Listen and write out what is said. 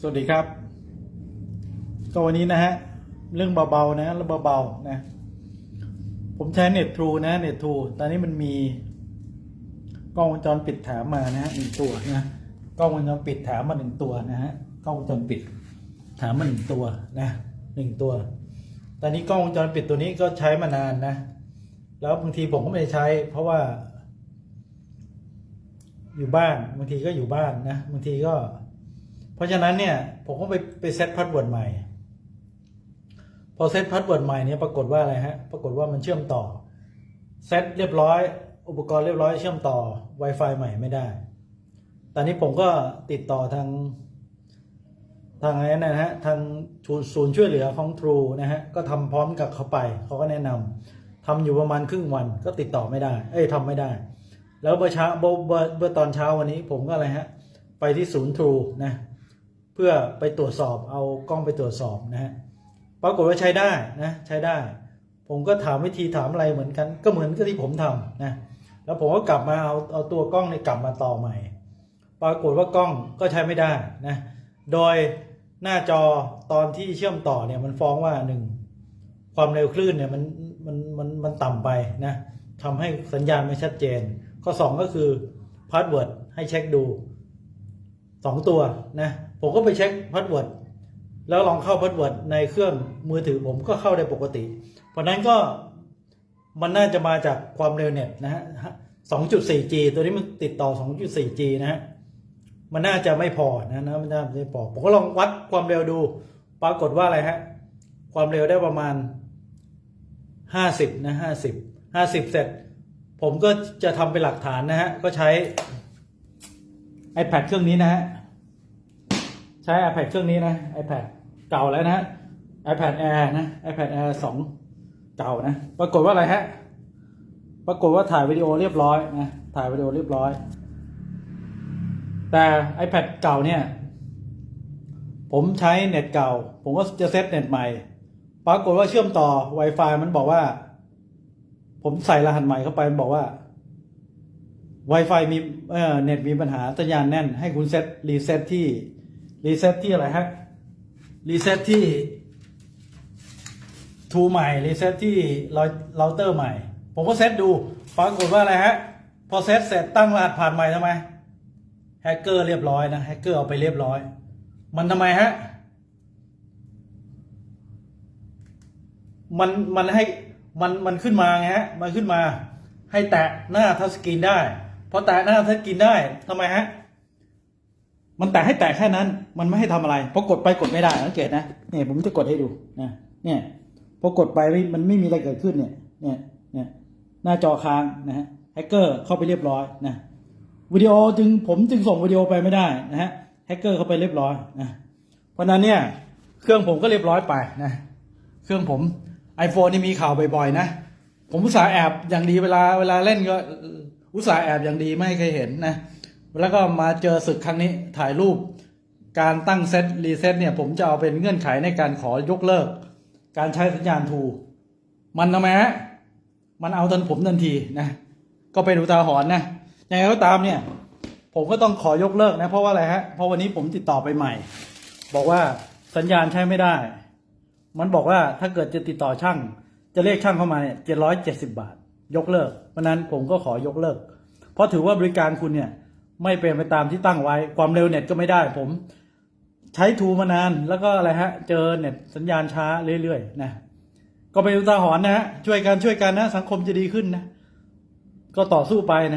สวัสดีครับ ก็วันนี้นะฮะ เรื่องเบาๆนะแล้วเบาๆนะ ผมใช้เน็ตทรูนะเน็ตทรูตอนนี้มันมีกล้องวงจรปิดแถมมานะฮะหนึ่งตัวนะกล้องวงจรปิดแถมมาหนึ่งตัวนะฮะกล้องวงจรปิดแถมมาหนึ่งตัวนะหนึ่งตัว ตอนนี้กล้องวงจรปิดตัวนี้ก็ใช้มานานนะ แล้วบางทีผมก็ไม่ได้ใช้ เพราะว่า อยู่บ้านบางทีก็อยู่บ้านนะบางทีก็ เพราะฉะนั้นเนี่ยผมก็ไปไปเซตพาสเวิร์ดใหม่ พอเซตพาสเวิร์ดใหม่เนี่ยปรากฏว่าอะไรฮะ ปรากฏว่ามันเชื่อมต่อ เซตเรียบร้อย อุปกรณ์เรียบร้อยเชื่อมต่อ Wi-Fi ใหม่ไม่ได้ ตอนนี้ผมก็ติดต่อทางทางอะไรนะฮะ ทางศูนย์ช่วยเหลือของ True นะฮะ ก็ทำพร้อมกับเขาไป เขาก็แนะนำ ทำอยู่ประมาณครึ่งวัน ก็ติดต่อไม่ได้ เอ้ยทำไม่ได้ แล้วเมื่อเช้าเมื่อเมื่อเมื่อตอนเช้าวันนี้ผมก็อะไรฮะ ไปที่ศูนย์ True นะ พื่อไปตรวจสอบเอากล้องไปตรวจสอบนะฮะปรากฏว่าใช้ได้นะใช้ได้ ผมก็ถามวิธีถามอะไรเหมือนกัน ก็เหมือนกับที่ผมทำนะแล้วผมก็กลับมาเอาเอาตัวกล้องในยกลับมาต่อใหม่ ปรากฏว่ากล้องก็ใช้ไม่ได้นะโดยหน้าจอตอนที่เชื่อมต่อเนี่ยมันฟ้องว่าหนึ่งความเร็วคลื่นเนี่ยมันมันมันมันต่ำไปนะทำให้สัญญาณไม่ชัดเจน ข้อสองก็คือพาสเวิร์ดให้เช็คดู สองตัวนะผมก็ไปเช็คพาสเวิร์ดแล้วลองเข้าพาสเวิร์ดในเครื่องมือถือผมก็เข้าได้ปกติ เพราะนั้นก็มันน่าจะมาจากความเร็วเน็ตนะฮะ 2.4G ตัวนี้มันติดต่อ 2.4G นะฮะ มันน่าจะไม่พอนะนะมันน่าจะไม่พอ ผมก็ลองวัดความเร็วดู ปรากฏว่าอะไรฮะ ความเร็วได้ประมาณ 50 นะ 50 50 เสร็จ ผมก็จะทำเป็นหลักฐานนะฮะ ก็ใช้ iPad เครื่องนี้นะฮะใช้ iPad เครื่องนี้นะ iPad เก่าแล้วนะ iPad Air นะ iPad Air 2เก่านะ ปรากฏว่าอะไรฮะ ปรากฏว่าถ่ายวิดีโอเรียบร้อยนะ ถ่ายวิดีโอเรียบร้อย แต่ iPad เก่าเนี่ย ผมใช้เน็ตเก่า ผมก็จะเซตเน็ตใหม่ ปรากฏว่าเชื่อมต่อ Wi-Fi มันบอกว่า ผมใส่รหัสใหม่เข้าไปมันบอกว่า Wi-Fi มีเอ่อเน็ตมีปัญหาสัญญาณแน่น ให้คุณเซตรีเซ็ตที่รีเซ็ตที่อะไรฮะรีเซ็ตที่ทูใหม่รีเซ็ตที่เราเตอร์ใหม่ ผมก็เซตดูปรากฏว่าอะไรฮะ พอเซตเสร็จตั้งรหัสผ่านใหม่ทำไมแฮกเกอร์เรียบร้อยนะแฮกเกอร์เอาไปเรียบร้อย มันทำไมฮะมันมันให้มันมันขึ้นมาไงฮะ มันขึ้นมาให้แตะหน้าทัชสกรีนได้ พอแตะหน้าทัชสกรีนได้ทำไมฮะ มันแตะให้แตะแค่นั้น มันไม่ให้ทำอะไรพอกดไปกดไม่ได้สังเกตนะเนี่ยผมจะกดให้ดูนะเนี่ยพอกดไปมันไม่มีอะไรเกิดขึ้นเนี่ย เนี่ยเนี่ยหน้าจอค้างนะฮะแฮกเกอร์เข้าไปเรียบร้อยนะวิดีโอจึงผมจึงส่งวิดีโอไปไม่ได้นะฮะแฮกเกอร์เข้าไปเรียบร้อยนะเพราะนั้นเนี่ยเครื่องผมก็เรียบร้อยไปนะเครื่องผม iPhone นี่มีข่าวบ่อยๆนะ ผมอุตส่าห์แอบอย่างดีเวลาเวลาเล่นก็ อุตส่าห์แอบอย่างดีไม่ให้ใครเห็นนะ แล้วก็มาเจอศึกครั้งนี้ถ่ายรูป การตั้งเซตรีเซตเนี่ยผมจะเอาเป็นเงื่อนไขในการขอยกเลิก การใช้สัญญาณทูมันทำไมฮะมันเอาทันผมทันทีนะ ก็ไปดูตาหอนนะยังไงก็ตามเนี่ย ผมก็ต้องขอยกเลิกนะ เพราะว่าอะไรฮะ เพราะวันนี้ผมติดต่อไปใหม่ บอกว่าสัญญาณใช้ไม่ได้ มันบอกว่าถ้าเกิดจะติดต่อช่าง จะเรียกช่างเข้ามาเนี่ยเจ็ดร้อยเจ็ดสิบบาท ยกเลิกเพราะนั้นผมก็ขอยกเลิก เพราะถือว่าบริการคุณเนี่ยไม่เป็นไปตามที่ตั้งไว้ ความเร็วเน็ตก็ไม่ได้ ผม ใช้ทูมานานแล้วก็อะไรฮะ เจอเน็ตสัญญาณช้าเรื่อยๆนะก็ไปนอุทาหรณ์นะฮะช่วยกันช่วยกันนะ สังคมจะดีขึ้นนะ ก็ต่อสู้ไปนะ